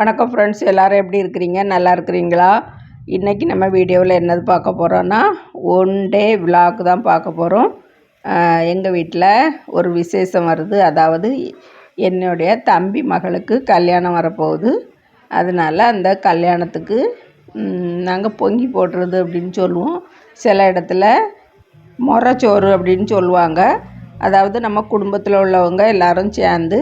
வணக்கம் ஃப்ரெண்ட்ஸ் எல்லோரும் எப்படி இருக்கிறீங்க? நல்லா இருக்கிறீங்களா? இன்றைக்கி நம்ம வீடியோவில் என்னது பார்க்க போகிறோன்னா ஒன் டே விலாக் தான் பார்க்க போகிறோம் எங்கள் வீட்டில் ஒரு விசேஷம் வருது. அதாவது என்னுடைய தம்பி மகளுக்கு கல்யாணம் வரப்போகுது. அதனால் அந்த கல்யாணத்துக்கு நாங்கள் பொங்கி போடுறது அப்படின்னு சொல்லுவோம். சில இடத்துல மொரச்சோறு அப்படின்னு சொல்லுவாங்க. அதாவது நம்ம குடும்பத்தில் உள்ளவங்க எல்லோரும் சேர்ந்து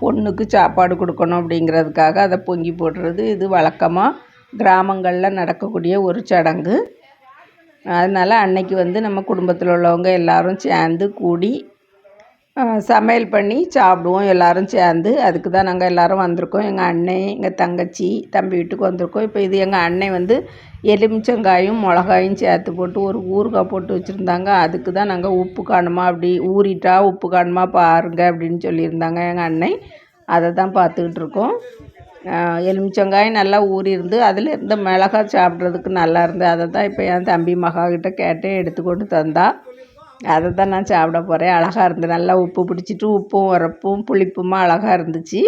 பொண்ணுக்கு சாப்பாடு கொடுக்கணும் அப்படிங்கிறதுக்காக அதை பொங்கி போடுறது. இது வழக்கமாக கிராமங்களில் நடக்கக்கூடிய ஒரு சடங்கு. அதனால் அன்னைக்கு வந்து நம்ம குடும்பத்தில் உள்ளவங்க எல்லோரும் சேர்ந்து கூடி சமையல் பண்ணி சாப்பிடுவோம் எல்லோரும் சேர்ந்து. அதுக்கு தான் நாங்கள் எல்லோரும் வந்திருக்கோம். எங்கள் அண்ணன் எங்கள் தங்கச்சி தம்பி வீட்டுக்கு வந்திருக்கோம். இப்போ இது எங்கள் அண்ணன் வந்து எலுமிச்சங்காயும் மிளகாயும் சேர்த்து போட்டு ஒரு ஊறுகாய் போட்டு வச்சுருந்தாங்க. அதுக்கு தான் நாங்கள் உப்பு காணுமா அப்படி ஊறிட்டா உப்பு காணுமா பாருங்க அப்படின்னு சொல்லியிருந்தாங்க எங்கள் அண்ணன். அதை தான் பார்த்துக்கிட்டு இருக்கோம். எலுமிச்சங்காயும் நல்லா ஊறியிருந்து அதில் இருந்த மிளகாய் சாப்பிட்றதுக்கு நல்லா இருந்து அதை தான் இப்போ என் தம்பி மகா கிட்ட கேட்டேன் எடுத்துக்கொண்டு தந்தா. அதை தான் நான் சாப்பிட போகிறேன் அழகாக இருந்து நல்லா உப்பு பிடிச்சிட்டு உப்பும் உரப்பும் புளிப்புமா அழகாக இருந்துச்சு.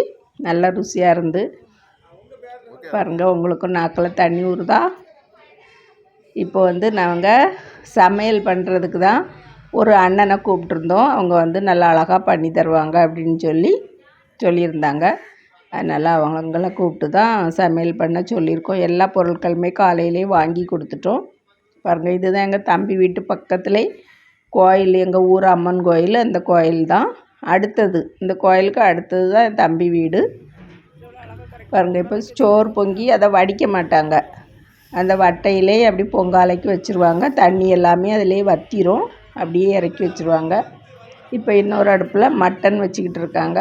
நல்லா ருசியாக இருந்து. பாருங்கள் உங்களுக்கும் நாக்கில் தண்ணி ஊறுதா. இப்போ வந்து நாங்கள் சமையல் பண்ணுறதுக்கு தான் ஒரு அண்ணனை கூப்பிட்ருந்தோம் அவங்க வந்து நல்லா அழகாக பண்ணி தருவாங்க அப்படின்னு சொல்லி சொல்லியிருந்தாங்க. அதனால் அவங்கள கூப்பிட்டு தான் சமையல் பண்ண சொல்லியிருக்கோம். எல்லா பொருட்களுமே காலையிலே வாங்கி கொடுத்துட்டோம். பாருங்கள் இதுதான் எங்கள் தம்பி வீட்டு பக்கத்துலேயே கோயில் எங்கள் ஊர் அம்மன் கோயில் அந்த கோயில் தான். அடுத்தது இந்த கோயிலுக்கு அடுத்தது தான் என் தம்பி வீடு. பாருங்கள் இப்போ ஸ்டோர் பொங்கி அதை வடிக்க மாட்டாங்க. அந்த வட்டையிலே அப்படி பொங்காலைக்கு வச்சுருவாங்க. தண்ணி எல்லாமே அதிலே வற்றிரும் அப்படியே இறக்கி வச்சுருவாங்க. இப்போ இன்னொரு அடுப்பில் மட்டன் வச்சுக்கிட்டு இருக்காங்க.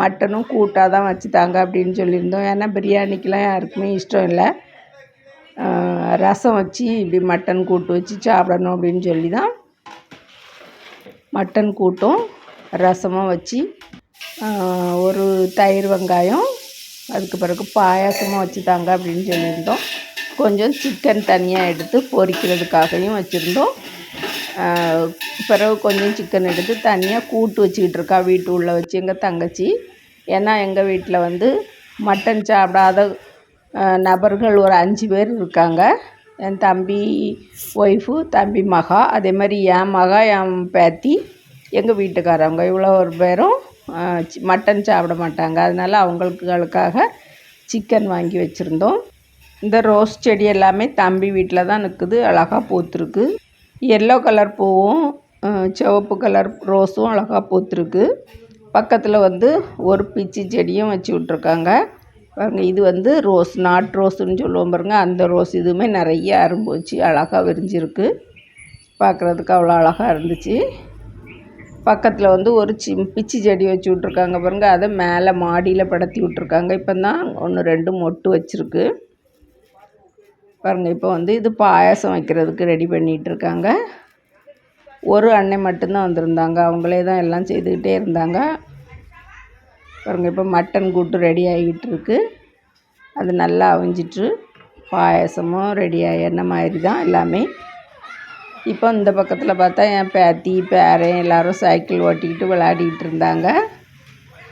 மட்டனும் கூட்டாக தான் வச்சுட்டாங்க அப்படின்னு சொல்லியிருந்தோம். ஏன்னா பிரியாணிக்கெலாம் யாருக்குமே இஷ்டம் இல்லை. ரசம் வச்சு இப்படி மட்டன் கூட்டு வச்சு சாப்பிடணும் அப்படின்னு சொல்லி தான் மட்டன் கூட்டும் ரசமும் வச்சு ஒரு தயிர் வெங்காயம் அதுக்கு பிறகு பாயாசமும் வச்சு தாங்க அப்படின்னு சொல்லியிருந்தோம். கொஞ்சம் சிக்கன் தனியாக எடுத்து பொரிக்கிறதுக்காகவும் வச்சுருந்தோம். பிறகு கொஞ்சம் சிக்கன் எடுத்து தனியாக கூட்டு வச்சுக்கிட்டு இருக்கா வீட்டு உள்ளே வச்சு எங்கள் தங்கச்சி. ஏன்னா எங்கள் வீட்டில் வந்து மட்டன் சாப்பிடாத நபர்கள் ஒரு அஞ்சு பேர் இருக்காங்க. என் தம்பி ஒய்ஃபு தம்பி மகா. அதே மாதிரி என் மகா என் பேத்தி எங்கள் வீட்டுக்காரவங்க. இவ்வளோ ஒரு பேரும் மட்டன் சாப்பிட மாட்டாங்க. அதனால் அவங்களுக்குகளுக்காக சிக்கன் வாங்கி வச்சுருந்தோம். இந்த ரோஸ் செடி எல்லாமே தம்பி வீட்டில் தான் நிற்குது அழகாக பூத்துருக்கு. எல்லோ கலர் பூவும் சிவப்பு கலர் ரோஸும் அழகாக பூத்துருக்கு. பக்கத்தில் வந்து ஒரு பிச்சி செடியும் வச்சு விட்ருக்காங்க பாருங்க இது வந்து ரோஸ் நாட் ரோஸுன்னு சொல்லுவோம் பாருங்க. அந்த ரோஸ் இதுவுமே நிறைய அரும்பு வச்சு அழகாக விரிஞ்சிருக்கு. பார்க்குறதுக்கு அவ்வளோ அழகாக இருந்துச்சு. பக்கத்தில் வந்து ஒரு சி பிச்சி செடி வச்சு விட்ருக்காங்க பாருங்க. அதை மேலே மாடியில் படத்தி விட்ருக்காங்க இப்போ தான் ஒன்று ரெண்டு மொட்டு வச்சுருக்கு. பாருங்கள் இப்போ வந்து இது பாயாசம் வைக்கிறதுக்கு ரெடி பண்ணிகிட்ருக்காங்க ஒரு அன்னை மட்டும்தான் வந்திருந்தாங்க. அவங்களே தான் எல்லாம் செய்துக்கிட்டே இருந்தாங்க. பாருங்கள் இப்போ மட்டன் கூட்டு ரெடி ஆகிக்கிட்டு இருக்குது அது நல்லா அவிஞ்சிட்டு பாயசமும் ரெடியாக என்ன மாதிரி தான் எல்லாமே. இப்போ இந்த பக்கத்தில் பார்த்தா என் பேத்தி பேரன் எல்லோரும் சைக்கிள் ஓட்டிக்கிட்டு விளையாடிக்கிட்டு இருந்தாங்க.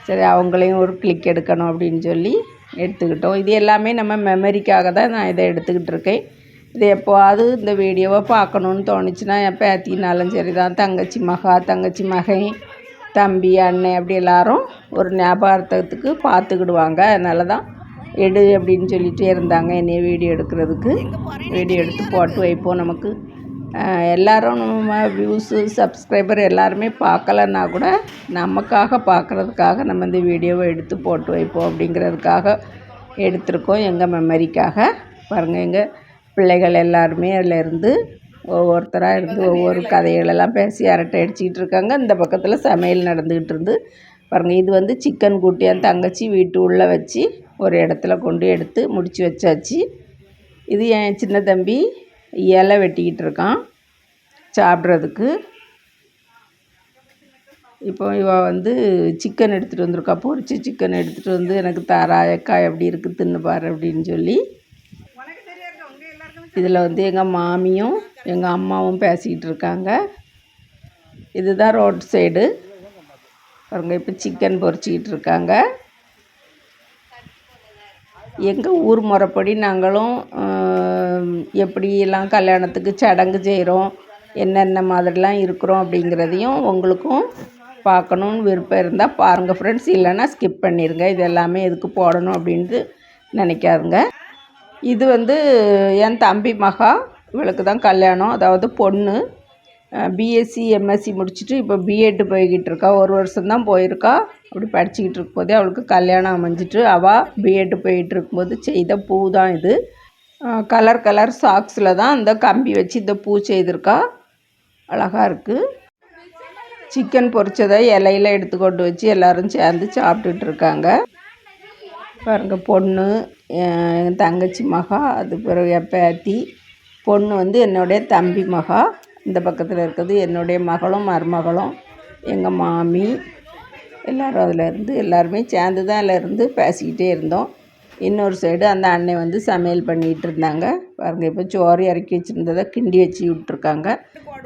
சரி அவங்களையும் ஒரு கிளிக் எடுக்கணும் அப்படின்னு சொல்லி எடுத்துக்கிட்டோம். இது எல்லாமே நம்ம மெமரிக்காக தான் நான் இதை எடுத்துக்கிட்டு இருக்கேன். இது எப்போவாது இந்த வீடியோவை பார்க்கணுன்னு தோணுச்சுன்னா என் பேத்தினாலும் சரி தான் தங்கச்சி மகா தங்கச்சி மகன் தம்பி அண்ணன் அப்படி எல்லாரும் ஒரு ஞாபகார்த்தத்துக்கு பார்த்துக்கிடுவாங்க. அதனால தான் எடு அப்படின்னு சொல்லிகிட்டே இருந்தாங்க என்னைய வீடியோ எடுக்கிறதுக்கு. வீடியோ எடுத்து போட்டு வைப்போம் நமக்கு. எல்லோரும் நம்ம வியூஸு சப்ஸ்கிரைபர் எல்லாருமே பார்க்கலன்னா கூட நமக்காக பார்க்குறதுக்காக நம்ம இந்த வீடியோவை எடுத்து போட்டு வைப்போம் அப்படிங்கிறதுக்காக எடுத்திருக்கோம் எங்கள் மெமரிக்காக பாருங்கள் எங்கள் பிள்ளைகள் எல்லாருமே அதில் இருந்து ஒவ்வொருத்தராக இருந்து ஒவ்வொரு கதைகளெல்லாம் பேசி அரட்டை அடிச்சுக்கிட்டு இருக்காங்க. இந்த பக்கத்தில் சமையல் நடந்துக்கிட்டு இருந்து. பாருங்கள் இது வந்து சிக்கன் கூட்டி என் தங்கச்சி வீட்டு உள்ளே வச்சு ஒரு இடத்துல கொண்டு எடுத்து முடித்து வச்சாச்சு. இது என் சின்ன தம்பி இலை வெட்டிக்கிட்டு இருக்கான் சாப்பிட்றதுக்கு. இப்போ இவ வந்து சிக்கன் எடுத்துகிட்டு வந்திருக்கா. பொரிச்சு சிக்கன் எடுத்துகிட்டு வந்து எனக்கு தாரா எக்கா எப்படி இருக்குது தின்னு பாரு அப்படின்னு சொல்லி. இதில் வந்து எங்கள் மாமியும் எங்கள் அம்மாவும் பேசிக்கிட்டு இருக்காங்க. இதுதான் ரோட் சைடு. பாருங்க இப்போ சிக்கன் பொரிச்சிக்கிட்டு இருக்காங்க. எங்கள் ஊர் முறைப்படி நாங்களும் எப்படியெல்லாம் கல்யாணத்துக்கு சடங்கு செய்கிறோம் என்னென்ன மாதிரிலாம் இருக்கிறோம் அப்படிங்கிறதையும் உங்களுக்கும் பார்க்கணுன்னு விருப்பம் இருந்தால் பாருங்கள் ஃப்ரெண்ட்ஸ் இல்லைன்னா ஸ்கிப் பண்ணிடுங்க இது எல்லாமே எதுக்கு போடணும் அப்படின்ட்டு நினைக்காதுங்க. இது வந்து என் தம்பி மகா. இவளுக்கு தான் கல்யாணம். அதாவது பொண்ணு பிஎஸ்சி எம்எஸ்சி முடிச்சுட்டு இப்போ பிஎட் போய்கிட்டு இருக்கா. ஒரு வருஷம்தான் போயிருக்கா. அப்படி படிச்சுக்கிட்டு இருக்கும்போதே அவளுக்கு கல்யாணம் அமைஞ்சிட்டு அவள் பிஎட் போயிட்டு இருக்கும்போது செய்த பூ தான் இது. கலர் கலர் சாக்ஸில் தான் அந்த கம்பி வச்சு இந்த பூ செய்திருக்கா. அழகாக இருக்குது சிக்கன் பொரிச்சதை இலையில எடுத்து கொண்டு வச்சு எல்லோரும் சேர்ந்து சாப்பிட்டுட்டு இருக்காங்க. பாருங்கள் பொண்ணு என் தங்கச்சி மகா அது பிறகு என் பேத்தி. பொண்ணு வந்து என்னுடைய தம்பி மகா. இந்த பக்கத்தில் இருக்கிறது என்னுடைய மகளும் மருமகளும் எங்கள் மாமி. எல்லோரும் அதில் இருந்து எல்லாருமே சேர்ந்து தான் அதில் இருந்து பேசிக்கிட்டே இருந்தோம். இன்னொரு சைடு அந்த அண்ணன் வந்து சமையல் பண்ணிகிட்டு இருந்தாங்க. பாருங்கள் இப்போ சோறு இறக்கி வச்சுருந்ததை கிண்டி வச்சு விட்ருக்காங்க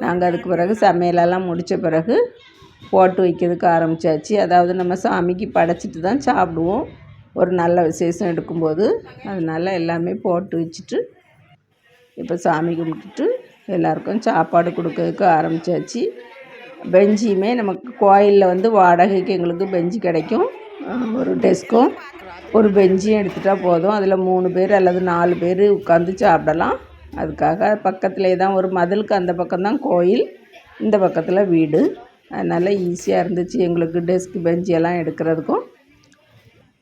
நாங்கள் அதுக்கு பிறகு சமையலெல்லாம் முடித்த பிறகு போட்டு வைக்கிறதுக்கு ஆரம்பித்தாச்சு அதாவது நம்ம சாமிக்கு படைச்சிட்டு தான் சாப்பிடுவோம். ஒரு நல்ல விசேஷம் எடுக்கும்போது. அதனால் எல்லாமே போட்டு வச்சுட்டு இப்போ சாமி கும்பிட்டுட்டு எல்லாருக்கும் சாப்பாடு கொடுக்கறதுக்கு ஆரம்பித்தாச்சு பெஞ்சியுமே நமக்கு கோயிலில் வந்து வாடகைக்கு எங்களுக்கு பெஞ்சு கிடைக்கும். ஒரு டெஸ்க்கும் ஒரு பெஞ்சியும் எடுத்துட்டால் போதும். அதில் மூணு பேர் அல்லது நாலு பேர் உட்காந்து சாப்பிடலாம். அதுக்காக பக்கத்துலேயே தான் ஒரு மதிலுக்கு அந்த பக்கம்தான் கோயில் இந்த பக்கத்தில் வீடு. அதனால் ஈஸியாக இருந்துச்சு எங்களுக்கு டெஸ்க் பெஞ்சு எல்லாம் எடுக்கிறதுக்கும்.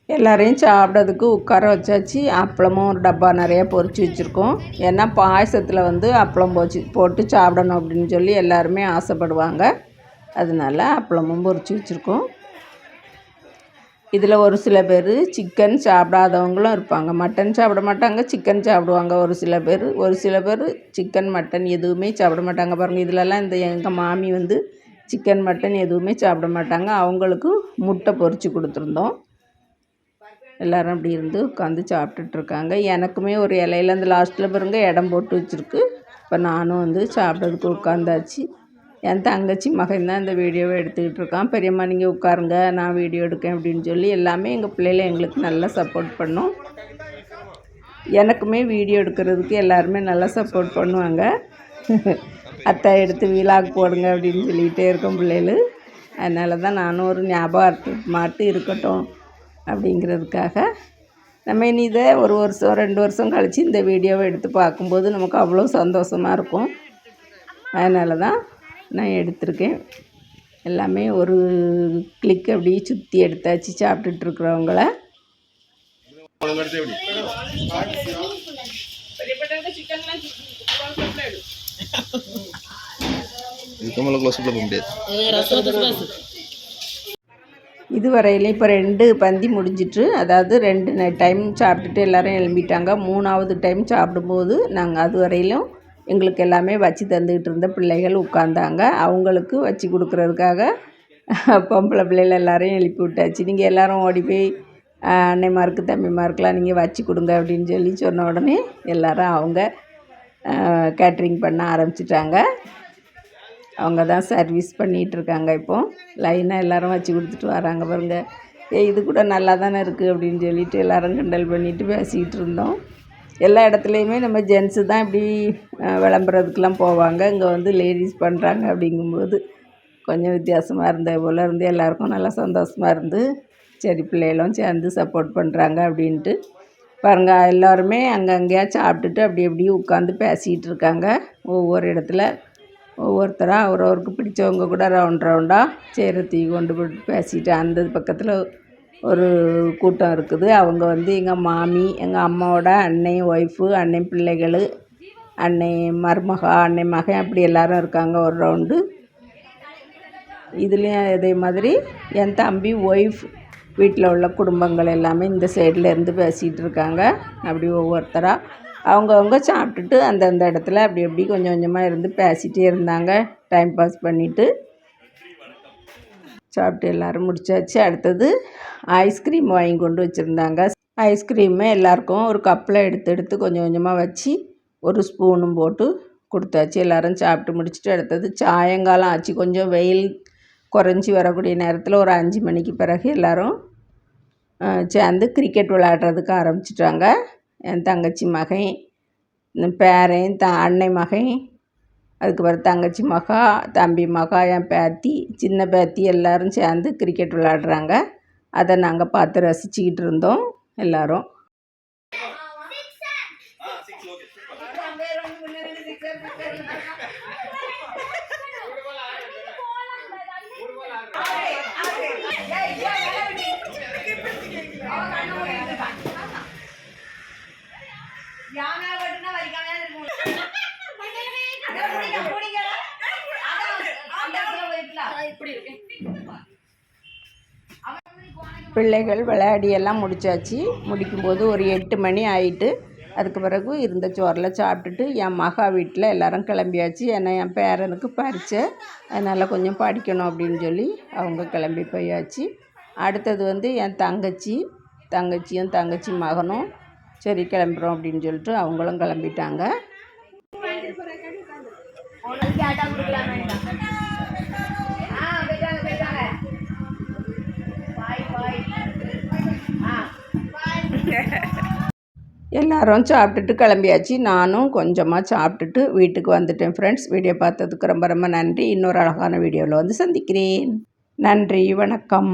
எல்லாரையும் சாப்பிட்றதுக்கு உட்கார வச்சாச்சு. அப்பளமும் ஒரு டப்பா நிறையா பொறிச்சு வச்சுருக்கோம். ஏன்னா பாயசத்தில் வந்து அப்பளம் போச்சு போட்டு சாப்பிடணும் அப்படின்னு சொல்லி எல்லாருமே ஆசைப்படுவாங்க. அதனால அப்பளமும் பொறிச்சு வச்சுருக்கோம். இதில் ஒரு சில பேர் சிக்கன் சாப்பிடாதவங்களும் இருப்பாங்க. மட்டன் சாப்பிட மாட்டாங்க சிக்கன் சாப்பிடுவாங்க ஒரு சில பேர். ஒரு சில பேர் சிக்கன் மட்டன் எதுவுமே சாப்பிட மாட்டாங்க. பாருங்கள் இதிலலாம் இந்த எங்கள் மாமி வந்து சிக்கன் மட்டன் எதுவுமே சாப்பிட மாட்டாங்க. அவங்களுக்கு முட்டை பொறிச்சு கொடுத்துருந்தோம். எல்லோரும் அப்படி இருந்து உட்காந்து சாப்பிட்டுட்ருக்காங்க. எனக்குமே ஒரு இலையில அந்த லாஸ்ட்டில் பாருங்க இடம் போட்டு வச்சுருக்கு. இப்போ நானும் வந்து சாப்பிட்றதுக்கு உட்காந்தாச்சு என் தங்கச்சி மகன் தான் இந்த வீடியோவை எடுத்துக்கிட்டு இருக்கான் பெரியம்மா நீங்கள் உட்காருங்க நான் வீடியோ எடுக்கேன் அப்படின்னு சொல்லி எல்லாமே எங்கள் பிள்ளைகளை எங்களுக்கு நல்லா சப்போர்ட் பண்ணும். எனக்குமே வீடியோ எடுக்கிறதுக்கு எல்லாருமே நல்லா சப்போர்ட் பண்ணுவாங்க. அத்தை எடுத்து வீலாக் போடுங்க அப்படின்னு சொல்லிகிட்டே இருக்கோம் பிள்ளைகள் அதனால தான் நானும் ஒரு ஞாபகம் மாட்டு இருக்கட்டும். அப்படிங்கிறதுக்காக நம்ம இனி இதை ஒரு வருஷம் ரெண்டு வருஷம் கழித்து இந்த வீடியோவை எடுத்து பார்க்கும்போது நமக்கு அவ்வளோ சந்தோஷமாக இருக்கும். அதனால தான் நான் எடுத்திருக்கேன். எல்லாமே ஒரு கிளிக் அப்படியே சுற்றி எடுத்தாச்சு இதுக்கு மேலே போக முடியாது. இதுவரையிலும் இப்போ ரெண்டு பந்தி முடிஞ்சிட்டு அதாவது ரெண்டு டைம் சாப்பிட்டுட்டு எல்லோரும் எழும்பிட்டாங்க. மூணாவது டைம் சாப்பிடும்போது நாங்கள் அது வரையிலும் எங்களுக்கு எல்லாமே வச்சு தந்துக்கிட்டு இருந்த பிள்ளைகள் உட்காந்தாங்க அவங்களுக்கு வச்சு கொடுக்குறதுக்காக பொம்பளை பிள்ளைகள் எல்லாரையும் எழுப்பி விட்டாச்சு. நீங்கள் எல்லோரும் ஓடி போய் அன்னைமாருக்கு தம்பிமாருக்கெலாம் நீங்கள் வச்சு கொடுங்க அப்படின்னு சொல்லி சொன்ன உடனே எல்லோரும் அவங்க கேட்ரிங் பண்ண ஆரம்பிச்சிட்டாங்க. அவங்க தான் சர்வீஸ் பண்ணிகிட்டு இருக்காங்க லைனாக எல்லோரும் வச்சு கொடுத்துட்டு வராங்க பாருங்க. ஏ இது கூட நல்லா தானே இருக்குது அப்படின்னு சொல்லிட்டு எல்லோரும் கிண்டல் பண்ணிட்டு பேசிக்கிட்டு இருந்தோம். எல்லா இடத்துலையுமே நம்ம ஜென்ஸு தான் இப்படி விளம்பரத்துக்கெலாம் போவாங்க. இங்கே வந்து லேடிஸ் பண்ணுறாங்க அப்படிங்கும்போது கொஞ்சம் வித்தியாசமாக இருந்த போல் இருந்து எல்லாருக்கும் நல்லா சந்தோஷமாக இருந்து சரி பிள்ளைகளும் சேர்ந்து சப்போர்ட் பண்ணுறாங்க அப்படின்ட்டு. பாருங்க எல்லோருமே அங்கங்கேயா சாப்பிட்டுட்டு அப்படி அப்படியே உட்காந்து பேசிகிட்டு இருக்காங்க. ஒவ்வொரு இடத்துல ஒவ்வொருத்தராக அவரவருக்கு பிடிச்சவங்க கூட ரவுண்ட் ரவுண்டாக சேரை தூக்கி கொண்டு போட்டு பேசிட்டு அந்த பக்கத்தில் ஒரு கூட்டம் இருக்குது. அவங்க வந்து எங்கள் மாமி எங்கள் அம்மாவோட அண்ணன் ஒய்ஃபு அண்ணன் பிள்ளைகள் அண்ணன் மருமகா அண்ணன் மகன் அப்படி எல்லாரும் இருக்காங்க ஒரு ரவுண்டு இதுலேயும் இதே மாதிரி என் தம்பி ஒய்ஃப் வீட்டில் உள்ள குடும்பங்கள் எல்லாமே இந்த சைடில் இருந்து பேசிகிட்டு இருக்காங்க. அப்படி ஒவ்வொருத்தராக அவங்கவுங்க சாப்பிட்டுட்டு அந்தந்த இடத்துல அப்படி அப்படி கொஞ்சம் கொஞ்சமாக இருந்து பேசிகிட்டே இருந்தாங்க. டைம் பாஸ் பண்ணிவிட்டு சாப்பிட்டு எல்லோரும் முடிச்சாச்சு. அடுத்தது ஐஸ்கிரீம் வாங்கி கொண்டு வச்சுருந்தாங்க. ஐஸ்கிரீமு எல்லாருக்கும் ஒரு கப்பில் எடுத்து எடுத்து கொஞ்சம் கொஞ்சமாக வச்சு ஒரு ஸ்பூனும் போட்டு கொடுத்தாச்சு. எல்லோரும் சாப்பிட்டு முடிச்சுட்டு அடுத்தது சாயங்காலம் ஆச்சு. கொஞ்சம் வெயில் குறைஞ்சி வரக்கூடிய நேரத்தில் ஒரு அஞ்சு மணிக்கு பிறகு எல்லோரும் சேர்ந்து கிரிக்கெட் விளையாடுறதுக்கு ஆரம்பிச்சிட்டாங்க. என் தங்கச்சி மகன் பேரன் த அன்னை மகன் அதுக்கப்புறம் தங்கச்சி மகா தம்பி மகா என் பேத்தி சின்ன பேத்தி எல்லோரும் சேர்ந்து கிரிக்கெட் விளாட்றாங்க அதை நாங்கள் பார்த்து ரசிச்சுக்கிட்டு இருந்தோம் எல்லோரும். பிள்ளைகள் விளையாடி எல்லாம் முடிச்சாச்சு. முடிக்கும்போது ஒரு எட்டு மணி ஆயிட்டு அதுக்கு பிறகு இருந்த சோறில் சாப்பிட்டுட்டு என் மகா வீட்டில் எல்லோரும் கிளம்பியாச்சு. ஏன்னா என் பேரனுக்கு பரிச்சை அதனால் கொஞ்சம் படிக்கணும் அப்படின்னு சொல்லி அவங்க கிளம்பி போயாச்சு. அடுத்தது வந்து என் தங்கச்சி தங்கச்சியும் தங்கச்சி மகனும் சரி கிளம்புறோம் அப்படின்னு சொல்லிட்டு அவங்களும் கிளம்பிட்டாங்க. எல்லாரும் சாப்பிட்டுட்டு கிளம்பியாச்சு. நானும் கொஞ்சமாக சாப்பிட்டுட்டு வீட்டுக்கு வந்துட்டேன் ஃப்ரெண்ட்ஸ் வீடியோ பார்த்ததுக்கு ரொம்ப ரொம்ப நன்றி. இன்னொரு அழகான வீடியோவில் வந்து சந்திக்கிறேன். நன்றி. வணக்கம்.